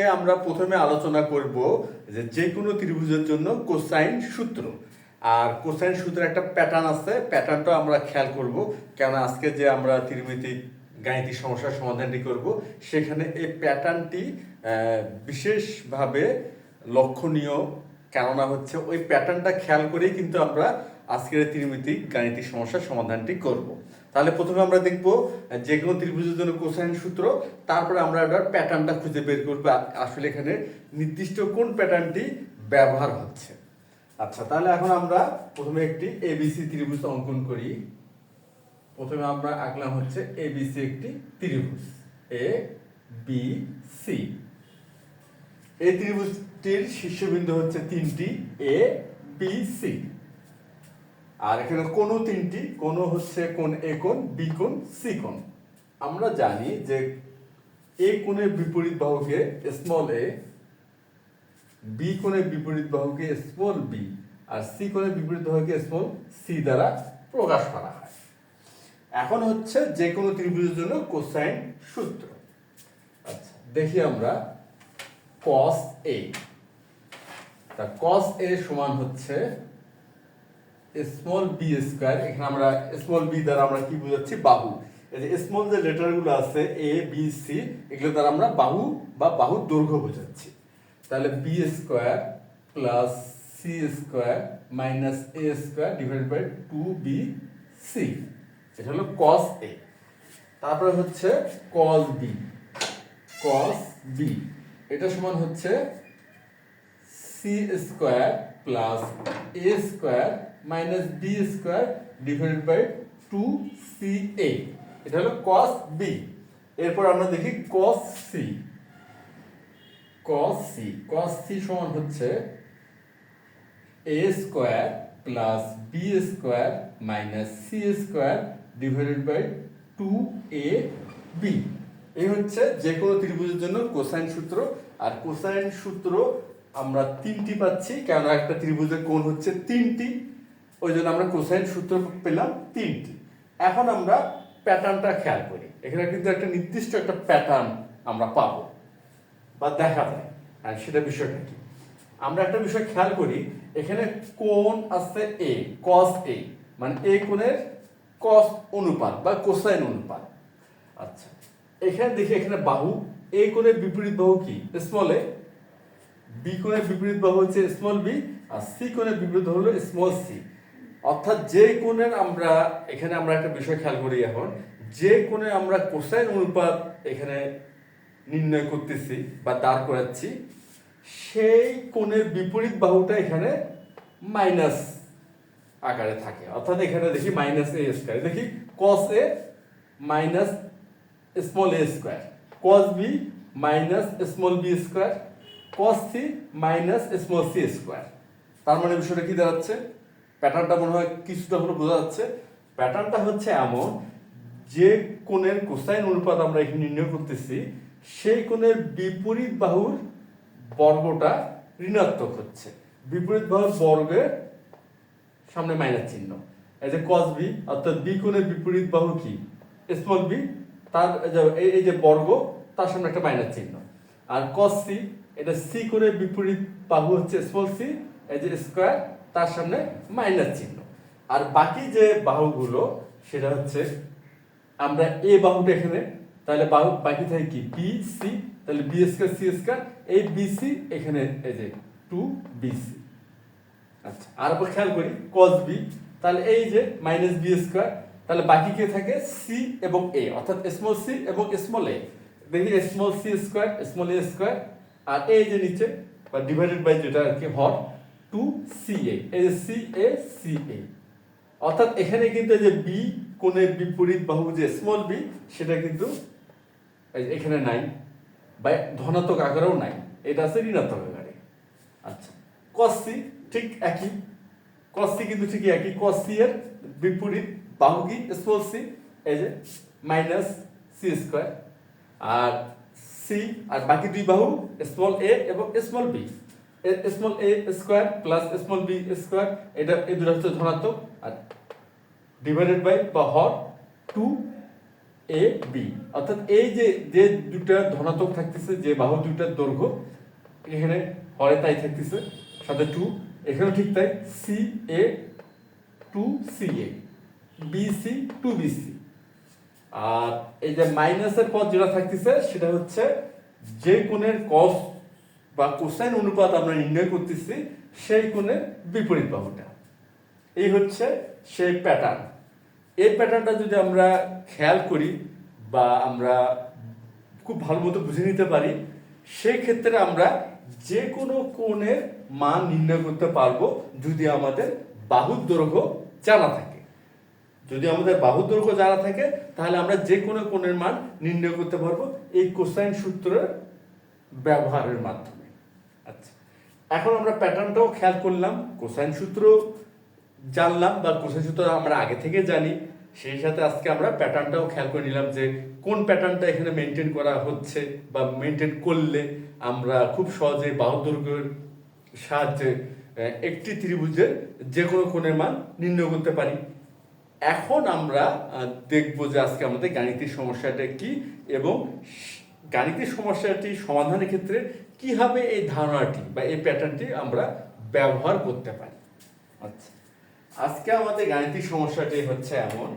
আজকে আমরা প্রথমে আলোচনা করব যে যে কোনো ত্রিভুজের জন্য কোসাইন সূত্র। আর কোসাইন সূত্রের একটা প্যাটার্ন আছে প্যাটার্নটা আমরা খেয়াল করব। কেন আজকে যে আমরা ত্রিমিতিক গাণিতিক সমস্যার সমাধানটি করব, সেখানে এই প্যাটার্নটি বিশেষভাবে লক্ষণীয়। কেননা হচ্ছে ওই প্যাটার্নটা খেয়াল করেই কিন্তু আমরা আজকের ত্রিমিতিক গাণিতিক সমস্যার সমাধানটি করব। তাহলে প্রথমে আমরা দেখব যে কোনো ত্রিভুজের জন্য কোসাইন সূত্র, তারপরে আমরা এবার প্যাটার্নটা খুঁজে বের করব আসলে এখানে নির্দিষ্ট কোন প্যাটার্নটি ব্যবহার হচ্ছে। আচ্ছা তাহলে এখন আমরা প্রথমে একটি এবিসি ত্রিভুজ অঙ্কন করি। প্রথমে আমরা আঁকলাম হচ্ছে এবিসি একটি ত্রিভুজ এ বি সি এই ত্রিভুজটির শীর্ষবিন্দু হচ্ছে তিনটি এ বি সি আর এখানে কোনো তিনটি? কোন হচ্ছে কোন এ কোণ, বি কোণ, সি কোণ? আমরা জানি যে এ কোণের বিপরীত বাহুকে স্মল এ বি কোণের বিপরীত বাহুকে স্মল বি আর সি কোণের বিপরীত বাহুকে স্মল সি দ্বারা প্রকাশ করা হয়। এখন হচ্ছে যে কোনো ত্রিভুজের জন্য কোসাইন সূত্র। আচ্ছা দেখি আমরা cos a তা cos a সমান হচ্ছে স্মল বি স্কয়ার এখানে আমরা স্মল বি দ্বারা আমরা কি বোঝাচ্ছি? বাহু। এই যে স্মল যে লেটারগুলো আছে এ বি সি এগুলো দ্বারা আমরা বাহু বা বাহুর দৈর্ঘ্য বোঝাচ্ছি। তাহলে B square plus C square minus A square divide by two B C এটা হলো কস এ তারপরে হচ্ছে cos বি কস বি এটা সমান হচ্ছে C square plus A square minus B square divided by two C A এটা হলো কস বি এরপর আমরা দেখি cos C cos C cos C সমান হচ্ছে A square plus B square minus C square divided by two A B এই হচ্ছে যে কোনো ত্রিভুজের জন্য কোসাইন সূত্র। আর কোসাইন সূত্র আমরা তিনটি পাচ্ছি কেন একটা ত্রিভুজের কোণ হচ্ছে তিনটি। ওই জন্য আমরা কোসাইন সূত্র পেলাম তিনটি। এখন আমরা প্যাটার্নটা খেয়াল করি। এখানে কিন্তু একটা নির্দিষ্ট একটা প্যাটার্ন আমরা পাব বা দেখা যায়। আর সেটা বিষয়টা কি? আমরা একটা বিষয় খেয়াল করি, এখানে কোন আছে এ কস এ মানে এ কোণের কস অনুপাত বা কোসাইন অনুপাত। আচ্ছা এখানে দেখি এখানে বাহু এ কোণের বিপরীত বাহু কি? স্মল এ বি কোণের বিপরীত বাহু হচ্ছে স্মল বি আর সি কোণের বিপরীত হলো স্মল সি অর্থাৎ যে কোণের আমরা, এখানে আমরা একটা বিষয় খেয়াল করি এখন, যে কোণে আমরা কোসাইন অনুপাত এখানে নির্ণয় করতেছি বা দাঁড় করাচ্ছি, সেই কোণের বিপরীত বাহুটা এখানে মাইনাস আকারে থাকে। অর্থাৎ এখানে দেখি মাইনাস এ স্কোয়ার দেখি cos A minus small A square cos B minus small B square cos C minus small C square তার মানে বিষয়টা কি দাঁড়াচ্ছে? প্যাটার্নটা মনে হয় কিছুটা হলো বোঝা যাচ্ছে। প্যাটার্নটা হচ্ছে এমন, যে কোণের কোসাইন অনুপাত আমরা এখানে নির্ণয় করতেছি, সেই কোণের বিপরীত বাহুর বর্গটা ঋণাত্মক হচ্ছে। বিপরীত বাহুর বর্গের সামনে মাইনাস চিহ্ন। এই যে কস বি অর্থাৎ বি কোণের বিপরীত বাহু কি? স্মল বি তার এই যে- বর্গ, তার সামনে একটা মাইনাস চিহ্ন। আর কস সি এটা সি কোণের বিপরীত বাহু হচ্ছে স্মল সি এই যে স্কোয়ার তার সামনে মাইনাস চিহ্ন। আর বাকি যে বাহুগুলো, সেটা হচ্ছে আমরা এ বাহুটা এখানে, তাহলে বাহু বাকি থাকে কি? বি সি তাহলে বি স্কোয়ার সি স্কোয়ার এই বি সি এখানে এই যে টু বি সি আচ্ছা আর উপর খেয়াল করি, cos b, তাহলে এই যে মাইনাস বি স্কোয়ার তাহলে বাকি কে থাকে? সি এবং এ অর্থাৎ স্মল সি এবং স্মল এ দেখি small C square small A square আর এই যে নিচে, বা ডিভাইডেড বাই যেটা আর কি হর টু সি এ এই সি এ সি এ অর্থাৎ এখানে কিন্তু যে বি কোণের বিপরীত বাহু যে স্মল বি সেটা কিন্তু এখানে নাই, বা ধনাত্মক আকারেও নাই। এটা আছে ঋণাত্মক আকারে। আচ্ছা c ঠিক একই। c কিন্তু ঠিক একই। c এর বিপরীত বাহু কি? স্মল c, এই যে মাইনাস সি স্কোয়ার আর সি আর বাকি দুই বাহু স্মল এ এবং small B small A square plus small B square এটা, এই দুটো হচ্ছে ধনাত্মক। আর ডিভাইডেড বাই বা হর টু এ বি অর্থাৎ এই যে যে দুটা ধনাত্মক থাকতেছে, যে বাহু দুটার দৈর্ঘ্য, এখানে হরে তাই থাকতেছে, সাথে টু এখানেও ঠিক তাই C A two C A B C two B C আর এই যে মাইনাসের পদ যেটা থাকতেছে, সেটা হচ্ছে যে কোণের কস বা কোসাইন অনুপাত আমরা নির্ণয় করতেছি, সেই কোণের বিপরীত বাহুটা। এই হচ্ছে সেই প্যাটার্ন এই প্যাটার্নটা যদি আমরা খেয়াল করি বা আমরা খুব ভালো মতো বুঝে নিতে পারি, সেই ক্ষেত্রে আমরা যে কোনো কোণের মান নির্ণয় করতে পারব যদি আমাদের বাহুর দৈর্ঘ্য জানা থাকে। যদি আমাদের বাহু দৈর্ঘ্য জানা থাকে, তাহলে আমরা যে কোনো কোণের মান নির্ণয় করতে পারব এই কোসাইন সূত্রের ব্যবহারের মাধ্যমে। আচ্ছা। এখন আমরা প্যাটার্নটাও খেয়াল করলাম, কোসাইন সূত্র জানলাম বা কোসাইন সূত্র আমরা আগে থেকে জানি, সেই সাথে আজকে আমরা প্যাটার্নটাও খেয়াল করে নিলাম যে কোন প্যাটার্নটা এখানে মেনটেন করা হচ্ছে বা মেনটেন করলে আমরা খুব সহজে বাহু দৈর্ঘ্যের সাহায্যে একটি ত্রিভুজের যে কোনো কোণের মান নির্ণয় করতে পারি। এখন আমরা দেখব যে আজকে আমাদের গাণিতিক সমস্যাটা কি এবং গাণিতিক সমস্যাটি সমাধানের ক্ষেত্রে কীভাবে এই ধারণাটি বা এই প্যাটার্নটি আমরা ব্যবহার করতে পারি? আচ্ছা। আজকে আমাদের গাণিতিক সমস্যাটি হচ্ছে এমন,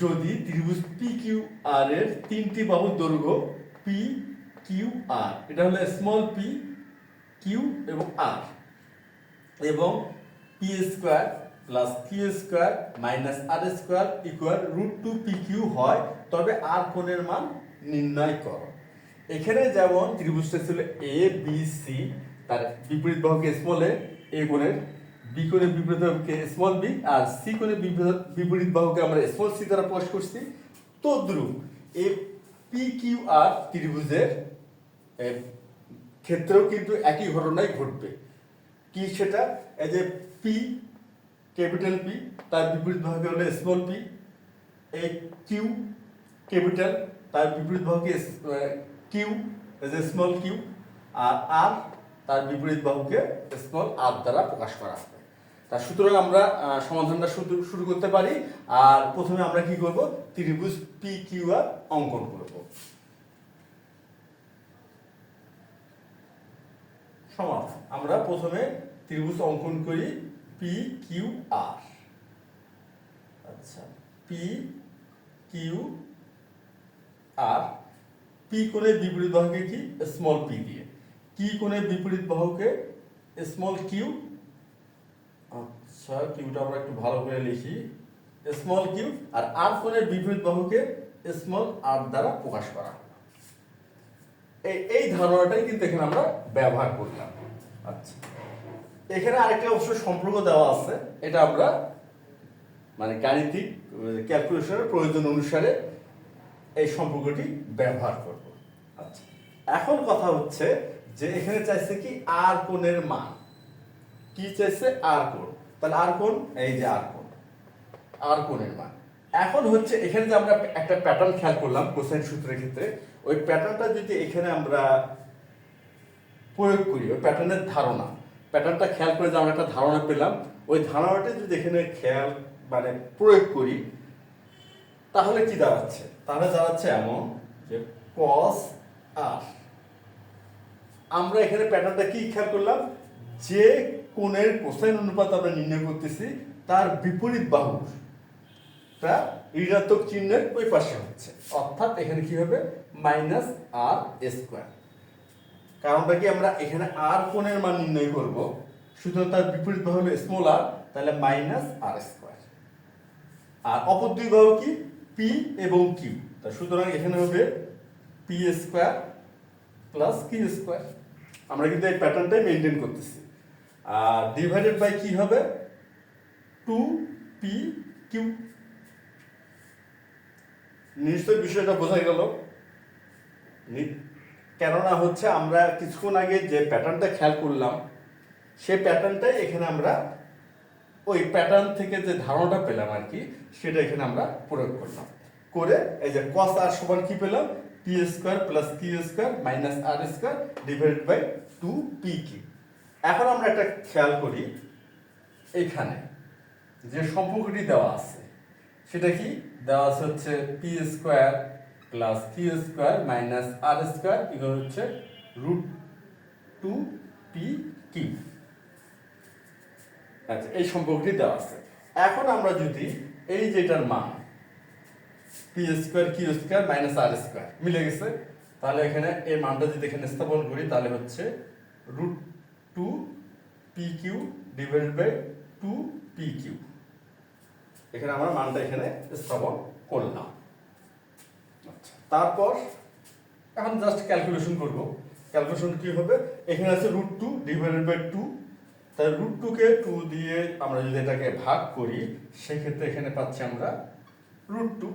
যদি ত্রিভুজ পি কিউ আর এর তিনটি বাহু দৈর্ঘ্য পি কিউ আর এটা হলো স্মল পি কিউ এবং আর এবং P square plus Q square minus R square equal root two P Q হয়, তবে আর কোণের মান নির্ণয় করো। এখানে যেমন ত্রিভুজটা ছিল এ বি সি তার বিপরীত বাহুকে স্মল এ এ কোণের বি কোণের বিপরীত বাহুকে স্মল বি আর সি কোণের বিপরীত- বাহুকে আমরা স্মল সি দ্বারা প্রকাশ করছি। তদ্রুপ এ পি কিউ আর ত্রিভুজের ক্ষেত্রেও কিন্তু একই ঘটনাই ঘটবে। কি সেটা? এই যে পি ক্যাপিটাল পি তার বিপরীত ভাগে হলো স্মল পি এই কিউ ক্যাপিটাল তার বিপরীত ভাগে Q as a small Q আর আর তার বিপরীত বাহুকে স্মল আর দ্বারা প্রকাশ করা হবে তা সুতরাং আমরা সমাধানটা শুরু করতে পারি আর প্রথমে আমরা কি করব? ত্রিভুজ পি কিউ আর অঙ্কন করব। সমাধান। আমরা প্রথমে ত্রিভুজ অঙ্কন করি পি কিউ আর আচ্ছা পি কিউ আর পি কোণের বিপরীত বাহুকে কি? স্মল পি দিয়ে। কি কোণের বিপরীত বাহুকে স্মল কিউ আচ্ছা কিউটা আমরা একটু ভালো করে লিখি। স্মল কিউ আর আর কোণের বিপরীত বাহুকে স্মল আর দ্বারা প্রকাশ করা। এই এই ধারণাটাই কিন্তু এখানে আমরা ব্যবহার করলাম। আচ্ছা। এখানে আরেকটা অবশ্য সম্পর্ক দেওয়া আছে। এটা আমরা মানে গাণিতিক ক্যালকুলেশনের প্রয়োজন অনুসারে এই সম্পর্কটি ব্যবহার করব। আচ্ছা এখন কথা হচ্ছে যে এখানে চাইছে কি আর কোণের মান। কি চাইছে আর কোণ? তাহলে আর কোণ, এই যে আর কোণ। আর কোণের মান। এখন হচ্ছে এখানে যে আমরা একটা প্যাটার্ন খেয়াল করলাম কোসাইন সূত্রের ক্ষেত্রে, ওই প্যাটার্নটা যদি এখানে আমরা প্রয়োগ করি, ওই প্যাটার্নের ধারণা প্যাটার্নটা খেয়াল করে যে আমরা একটা ধারণা পেলাম, ওই ধারণাটা যদি এখানে খেয়াল মানে প্রয়োগ করি তাহলে কি দাঁড়াচ্ছে? তাহলে দাঁড়াচ্ছে এমন যে কস আর আমরা এখানে প্যাটার্নটা কি খেয়াল করলাম? যে কোণের কোসাইন অনুপাত আমরা নির্ণয় করতেছি, তার বিপরীত বাহু। ঋণাত্মক চিহ্নের ওই পাশে হচ্ছে। অর্থাৎ এখানে কি হবে? মাইনাস আর স্কোয়ার কারণটা কি আমরা এখানে আর কোণের মান নির্ণয় করব? সুতরাং তার বিপরীত বাহু হলো স্মল আর তাহলে মাইনাস আর স্কোয়ার আর অপর দুই বাহু কি? পি এবং কিউ তা সুতরাং এখানে হবে P square plus Q square আমরা কিন্তু এই প্যাটার্নটাই মেনটেন করতেছি। আর ডিভাইডেড বাই কি হবে? টু পি কিউ নিশ্চয় বিষয়টা বোঝা গেল। কেননা হচ্ছে আমরা কিছুক্ষণ আগে যে প্যাটার্নটা খেয়াল করলাম সেই প্যাটার্নটাই এখানে আমরা ওই প্যাটার্ন থেকে যে ধারণাটা পেলাম আর কি, সেটা এখানে আমরা প্রয়োগ করলাম। করে এই যে কস আর সমান কি পেলাম? P square plus Q square minus R square divided by two P কি এখন আমরা একটা খেয়াল করি, এখানে যে সম্পর্কটি দেওয়া আছে, সেটা কি? দেওয়া আছে হচ্ছে P square plus Q square minus R square equal হচ্ছে রুট টু পি কিউ আচ্ছা এই সম্পর্কটি দেওয়া আছে। এখন আমরা যদি এই যেটার মান P square Q square minus R square মিলে গেছে, তাহলে এখানে এই মানটা যদি এখানে স্থাপন করি, তাহলে হচ্ছে root two P Q divided by two P Q এখানে আমরা মানটা এখানে স্থাপন করলাম। আচ্ছা তারপর এখন জাস্ট ক্যালকুলেশন করব। ক্যালকুলেশন কি হবে? এখানে আছে root two divided by two তাই রুট টুকে টু দিয়ে আমরা যদি এটাকে ভাগ করি, সেক্ষেত্রে এখানে পাচ্ছি আমরা রুট টু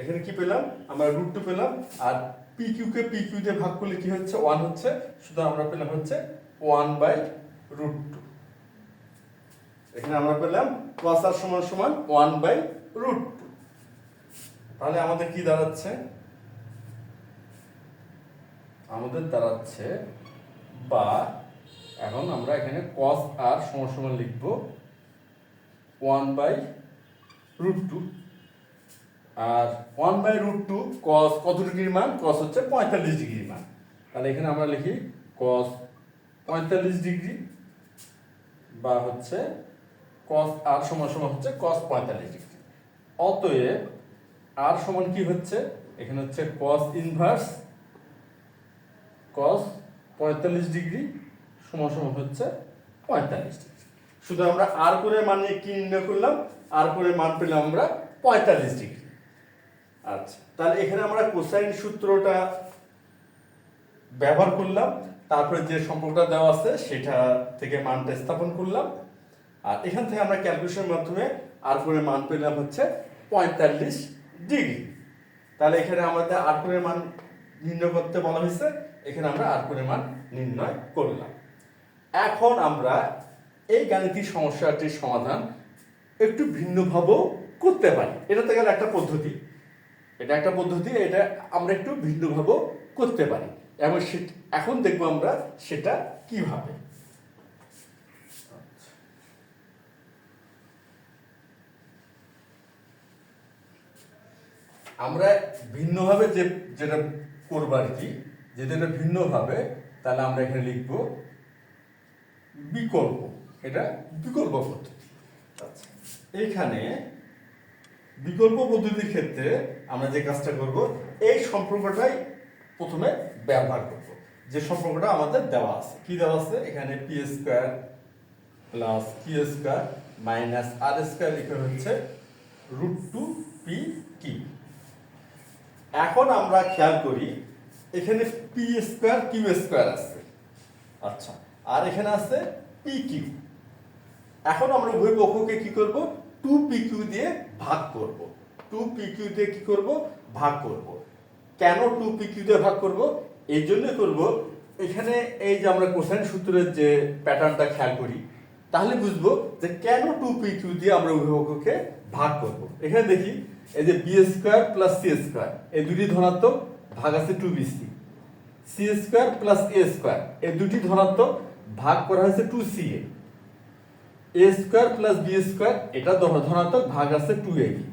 এখানে কি পেলাম? আমরা রুট টু পেলাম, আর পি কিউকে পি কিউ দিয়ে ভাগ করলে কি হচ্ছে? ওয়ান হচ্ছে। শুধু আমরা পেলাম হচ্ছে ওয়ান বাই রুট টু এখানে আমরা পেলাম cos আর সমান সমান ওয়ান বাই রুট টু তাহলে আমাদের কি দাঁড়াচ্ছে? আমাদের দাঁড়াচ্ছে বা এখন আমরা এখানে cos আর সমান সমান লিখব one by root two R one by root two cos কত ডিগ্রির মান? কস হচ্ছে পঁয়তাল্লিশ ডিগ্রির মান। তাহলে এখানে আমরা লিখি কস পঁয়তাল্লিশ ডিগ্রি বা হচ্ছে কস আর সমান সমান হচ্ছে কস পঁয়তাল্লিশ ডিগ্রি। অতএব আর সমান কি হচ্ছে? এখানে হচ্ছে কস ইনভার্স কস পঁয়তাল্লিশ ডিগ্রি সমান সমান হচ্ছে পঁয়তাল্লিশ ডিগ্রি। শুধু আমরা আর করে মান নিয়ে কি নির্ণয় করলাম? আর করে মান পেলাম আমরা পঁয়তাল্লিশ ডিগ্রি। আচ্ছা তাহলে এখানে আমরা কোসাইন সূত্রটা ব্যবহার করলাম, তারপরে যে সম্পর্কটা দেওয়া আছে সেটা থেকে মানটা স্থাপন করলাম। আর এখান থেকে আমরা ক্যালকুলেশনের মাধ্যমে আর করে মান পেলাম হচ্ছে পঁয়তাল্লিশ ডিগ্রি। তাহলে এখানে আমাদের আর করে মান নির্ণয় করতে বলা হয়েছে, এখানে আমরা আর করে মান নির্ণয় করলাম। এখন আমরা এই গাণিতিক সমস্যাটির সমাধান একটু ভিন্নভাবেও করতে পারি। এটা তো গেল একটা পদ্ধতি। এটা একটা পদ্ধতি, এটা আমরা একটু ভিন্নভাবেও করতে পারি। এবং এখন দেখব আমরা সেটা কীভাবে। আমরা ভিন্নভাবে যে যেটা করব আর কি, যদি এটা ভিন্নভাবে, তাহলে আমরা এখানে লিখব বিকল্প। এটা বিকল্প পদ্ধতি। এইখানে বিকল্প পদ্ধতির ক্ষেত্রে আমরা যে কাজটা করব, এই সম্পর্কটাই প্রথমে ব্যবহার করব। যে সম্পর্কটা আমাদের দেওয়া আছে। কি দেওয়া আছে? এখানে P square plus Q square minus R square লিখে হচ্ছে রুট টু পি কিউ এখন আমরা খেয়াল করি, এখানে পি স্কোয়ার কিউ স্কোয়ার আছে। আচ্ছা। আর এখানে আছে পি কিউ এখন আমরা উভয় পক্ষকে কি করব? টু পি কিউ দিয়ে ভাগ করব। টু পি কিউ দিয়ে কি করব? ভাগ করব। কেন টু পি কিউ দিয়ে ভাগ করব? এই জন্য করব। এখানে এই যে আমরা কোসাইন সূত্রের যে প্যাটার্নটা খেয়াল করি, তাহলে বুঝব যে কেন টু পি কিউ দিয়ে আমরা উভয় পক্ষকে ভাগ করব। এখানে দেখি, এই যে B square plus C square এই দুটি ধনাত্মক, ভাগ আছে two B C C square plus A square এই দুটি ধনাত্মক ভাগ করা হয়েছে two C A. A square plus B square এটা ধনাত্মক ভাগ আছে টু এ বি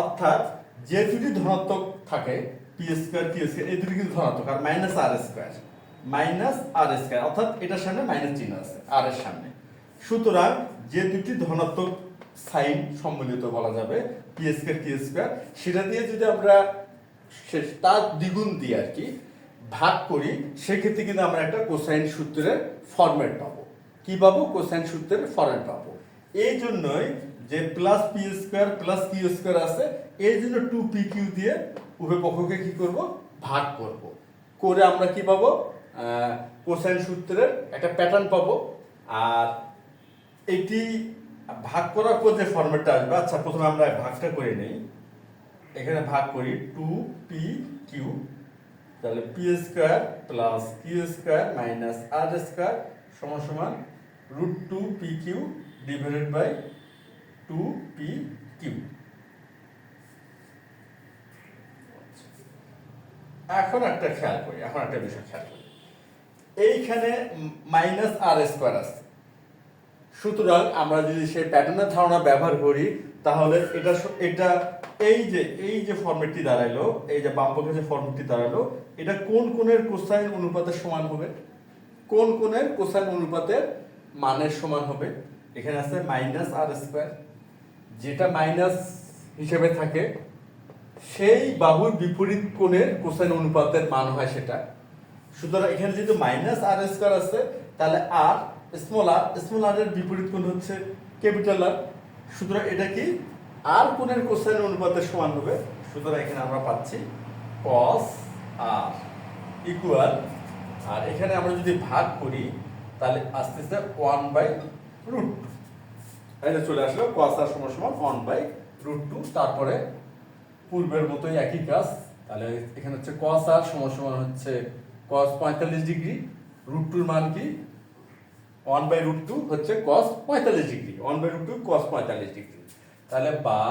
অর্থাৎ যে দুটি ধনাত্মক থাকে পি স্কোয়ার কি স্কোয়ার এই দুটি কিন্তু ধনাত্মক, আর minus R square minus R square অর্থাৎ এটার সামনে মাইনাস চিহ্ন আছে আর এর সামনে। সুতরাং যে দুটি ধনাত্মক সাইন সম্মিলিত বলা যাবে পি স্কোয়ার কি স্কোয়ার সেটা দিয়ে যদি আমরা তার দ্বিগুণ দিয়ে আর কি ভাগ করি, সেক্ষেত্রে কিন্তু আমরা একটা কোসাইন সূত্রের ফরম্যাট পাবো। কি পাবো? কোসাইন সূত্রের ফরম্যাট পাবো। এই জন্যই যে plus P square plus Q square আছে, এই জন্য টু পি কিউ দিয়ে উভয় পক্ষকে কি করব? ভাগ করব। করে আমরা কি পাবো? কোসাইন সূত্রের একটা প্যাটার্ন পাবো। আর এটি ভাগ করার পর যে ফরম্যাটটা আসবে আচ্ছা প্রথমে আমরা ভাগটা করে নেই। এখানে ভাগ করি টু পি কিউ তাহলে P square plus Q square minus R square সমান সমান root two P Q divided by two P Q এখন একটা খেয়াল করি, এখন একটা বিষয় খেয়াল করি। এইখানে মাইনাস আর স্কোয়ার আছে। সুতরাং আমরা যদি সেই প্যাটার্নের ধারণা ব্যবহার করি, তাহলে এটা এটা এই যে এই যে ফর্মেটটি দাঁড়াইলো, এই যে বাম যে ফর্মেটটি দাঁড়াল এটা কোন কোণের কোসাইন অনুপাতের সমান হবে? কোন কোণের কোসাইন অনুপাতের মানের সমান হবে? এখানে আছে মাইনাস আর স্কোয়ার। যেটা মাইনাস হিসেবে থাকে, সেই বাহুর বিপরীত কোণের কোসাইন অনুপাতের মান হয় সেটা। সুতরাং এখানে যেহেতু মাইনাস আর স্কোয়ার আছে, তাহলে আর স্মল আর স্মল আর এর বিপরীত কোণ হচ্ছে ক্যাপিটাল আর। সুতরাং এটা কি? আর কোণের কোসাইন অনুপাতের সমান হবে। সুতরাং এখানে আমরা পাচ্ছি আর ইকুয়াল আর এখানে আমরা যদি ভাগ করি, তাহলে আস্তে আস্তে ওয়ান বাই রুট এটা চলে আসলো, cos আর সমান সমান ওয়ান বাই রুট টু তারপরে পূর্বের মতোই একই কাজ। তাহলে এখানে হচ্ছে cos আর সমান সমান হচ্ছে কস পঁয়তাল্লিশ ডিগ্রি রুট টুর মান কি? ওয়ান বাই রুট টু হচ্ছে কস পঁয়তাল্লিশ degree. One by root two cos পঁয়তাল্লিশ ডিগ্রি। তাহলে বা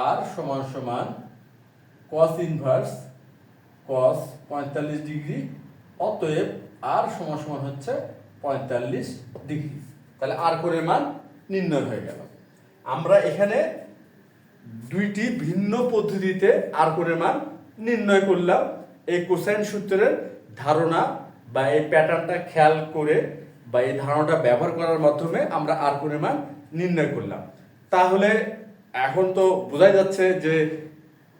আর সমান সমান কস ইনভার্স cos পঁয়তাল্লিশ ডিগ্রি, অতএব আর সমান সমান হচ্ছে পঁয়তাল্লিশ ডিগ্রি। তাহলে আর করে মান নির্ণয় হয়ে গেল। আমরা এখানে দুইটি ভিন্ন পদ্ধতিতে আর করে মান নির্ণয় করলাম। এই কোসাইন সূত্রের ধারণা বা এই প্যাটার্নটা খেয়াল করে বা এই ধারণাটা ব্যবহার করার মাধ্যমে আমরা আর করে মান নির্ণয় করলাম। তাহলে এখন তো বোঝাই যাচ্ছে যে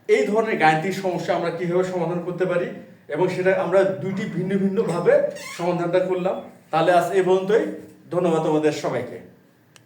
এই ধরনের গাণিতিক সমস্যা আমরা কীভাবে সমাধান করতে পারি এবং সেটা আমরা দুইটি ভিন্ন ভিন্নভাবে সমাধানটা করলাম। তাহলে আজ এই পর্যন্তই। ধন্যবাদ তোমাদের সবাইকে।